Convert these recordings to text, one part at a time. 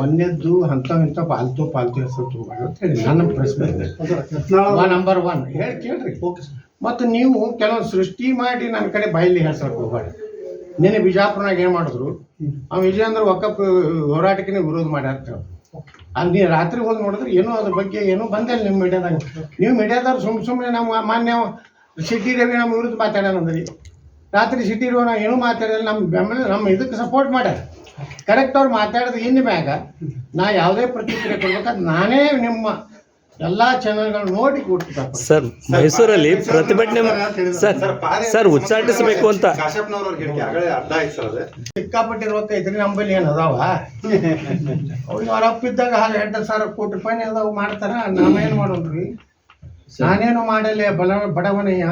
ಒಂದೇದ್ದು ಅಂತ ಇಂಥ ಪಾಲ್ತು ಪಾಲ್ತು ಹೆಸರು ತಗೋಬಾರ್ದು ಅಂತ ಹೇಳಿ ನನ್ನ ಪ್ರಶ್ನೆ. ನಂಬರ್ ಒನ್ ಹೇಳಿ ಕೇಳ್ರಿ. ಮತ್ತು ನೀವು ಕೆಲವೊಂದು ಸೃಷ್ಟಿ ಮಾಡಿ ನನ್ನ ಕಡೆ ಬಾಯಲ್ಲಿ ಹೆಸರು ಹೋಗ್ಬಾರ್ದು ನಿನ್ನೆ ಬಿಜಾಪುರನಾಗ ಏನು ಮಾಡಿದ್ರು? ಆ ವಿಜಯೇಂದ್ರ ಒಕ್ಕಪ್ಪ ಹೋರಾಟಕ್ಕೆ ವಿರೋಧ ಮಾಡ್ಯಾರ. ಅಲ್ಲಿ ನೀವು ರಾತ್ರಿ ಹೋಗಿ ನೋಡಿದ್ರೆ ಏನೋ ಅದ್ರ ಬಗ್ಗೆ ಏನೂ ಬಂದಿಲ್ಲ ನಿಮ್ಮ ಮೀಡಿಯಾದಾಗ. ನೀವು ಮೀಡಿಯಾದವ್ರು ಸುಮ್ ಸುಮ್ಮನೆ ನಮ್ಮ ಮಾನ್ಯ ಸಿಟಿ ರವಿ ನಮ್ಮ ವಿರುದ್ಧ ಮಾತಾಡ್ಯಾನಂದ್ರಿ ರಾತ್ರಿ ಸಿಟಿ ರವಿ ನಾವು ಏನೂ ಮಾತಾಡಿಲ್ಲ ನಮ್ಮ ಬೆಂಬಲ ನಮ್ಮ ಇದಕ್ಕೆ ಸಪೋರ್ಟ್ ಮಾಡ್ಯಾರ. ಕರೆಕ್ಟ್ ಅವ್ರು ಮಾತಾಡಿದ ಇನ್ ಮ್ಯಾಗ ನಾ ಯಾವುದೇ ಪ್ರತಿಕ್ರಿಯೆ ಕೊಡ್ಬೇಕಾದ್ರೆ ನಾನೇ ನಿಮ್ಮ ಎಲ್ಲಾ ಚಾನಲ್ಗಳು ನೋಡಿ ಸರ್ ಮೈಸೂರಲ್ಲಿ ಪ್ರತಿಭಟನೆ ಸರ್ ಸರ್ ಉಚ್ಚಾಟಿಸಬೇಕು ಅಂತ. ಸಿಕ್ಕಾಪಟ್ಟಿ ರೊಕ್ಕ ಐತ್ರಿ ನಮ್ಮಲ್ಲಿ ಏನು ಅದಾವ? ಅವ್ರು ಅವ್ರ ಅಪ್ಪಿದ್ದಾಗ ಹಾಲು ಎಂಟು ಸಾವಿರ ಕೋಟಿ ರೂಪಾಯಿ ಅದಾವ ಮಾಡ್ತಾರ ನಾವೇನು ಮಾಡೋಣ್ರಿ? ನಾನೇನು ಮಾಡಲ್ಲ ಬಲ ಬಡವನಯ್ಯ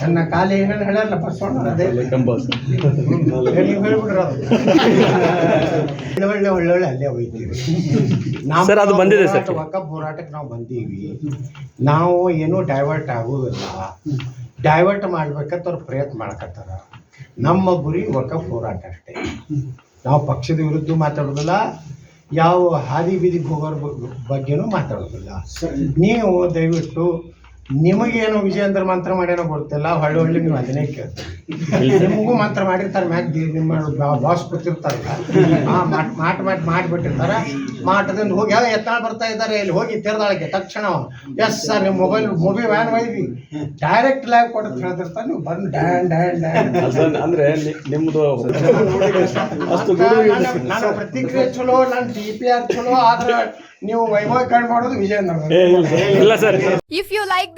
ನನ್ನ ಕಾಲಿ ಏನೇನು ಹೇಳಲ್ಲ ಬಸವಣ್ಣ ಅದೇ ಏ, ನೀವ್ ಅದು. ಒಳ್ಳೆ ಒಳ್ಳೆ ಒಳ್ಳೆ ಅಲ್ಲೇ ಹೋಯ್ತೀವಿ. ನಾವು ಸರ್, ಅದು ಬಂದಿದೆ ಸರ್. ಹೋರಾಟಕ್ಕೆ ನಾವು ಬಂದೀವಿ. ನಾವು ಏನೂ ಡೈವರ್ಟ್ ಆಗುವುದಿಲ್ಲ. ಡೈವರ್ಟ್ ಮಾಡ್ಬೇಕಂತ ಅವ್ರು ಪ್ರಯತ್ನ ಮಾಡ್ಕತ್ತಾರ. ನಮ್ಮ ಗುರಿ ಒಕ್ಕ ಹೋರಾಟ ಅಷ್ಟೇ. ನಾವು ಪಕ್ಷದ ವಿರುದ್ಧ ಮಾತಾಡೋದಿಲ್ಲ ಯಾವ ಹಾದಿ ಬೀದಿಗೆ ಹೋಗೋರ ಬಗ್- ಬಗ್ಗೆನೂ ಮಾತಾಡೋದಿಲ್ಲ ನೀವು ದಯವಿಟ್ಟು ನಿಮಗೇನು ವಿಜಯೇಂದ್ರ ಮಂತ್ರ ಮಾಡ್ಯಾನೋ ಗೊತ್ತಿಲ್ಲ ಹೊಳ್ಳಿ ಹೊಳ್ಳಿ ನೀವು ಅದನ್ನೇ ಕೇಳ್ತೀರಿ. ನಿಮಗೂ ಮಂತ್ರ ಮಾಡಿರ್ತಾರೆ ಮ್ಯಾಕ್ ನಿಮ್ಮ ಬಾಸ್ ಗೊತ್ತಿರ್ತಾರಲ್ಲ ಆ ಮಾಟ್ ಮಾಟ್ ಮಾಟ್ ಮಾಡಿಬಿಟ್ಟಿರ್ತಾರೆ. ಮಾಟದಿಂದ ಹೋಗಿ ಯಾವ ಎತ್ತಾಳ ಬರ್ತಾ ಇದ್ದಾರೆ ಇಲ್ಲಿ ಹೋಗಿ ತೆರೆದಾಳಕ್ಕೆ. ತಕ್ಷಣ ಎಸ್ ಸರ್ ನಿಮ್ಮ ಮೊಬೈಲ್ ಮೊಬೈಲ್ ವ್ಯಾನ್ ಒಯ್ದಿ. ಡೈರೆಕ್ಟ್ ಲೈವ್ ಕೊಡೋದು ಹೇಳ್ತಿರ್ತಾರೆ ನೀವು ಬಂದು ಡ್ಯಾನ್ ಡ್ಯಾನ್ ಡ್ಯಾನ್. ಅಂದ್ರೆ ನಿಮ್ದು ನಾನು ನನ್ನ ಪ್ರತಿಕ್ರಿಯೆ ಚಲೋ ನನ್ನ ಟಿ ಪಿ ಆರ್ ಚಲೋ ಆದ್ರೆ ನೀವು ವೈಭವ ಕಂಡು ಮಾಡೋದು ವಿಜಯೇಂದ್ರ ಇಲ್ಲ sir. If you like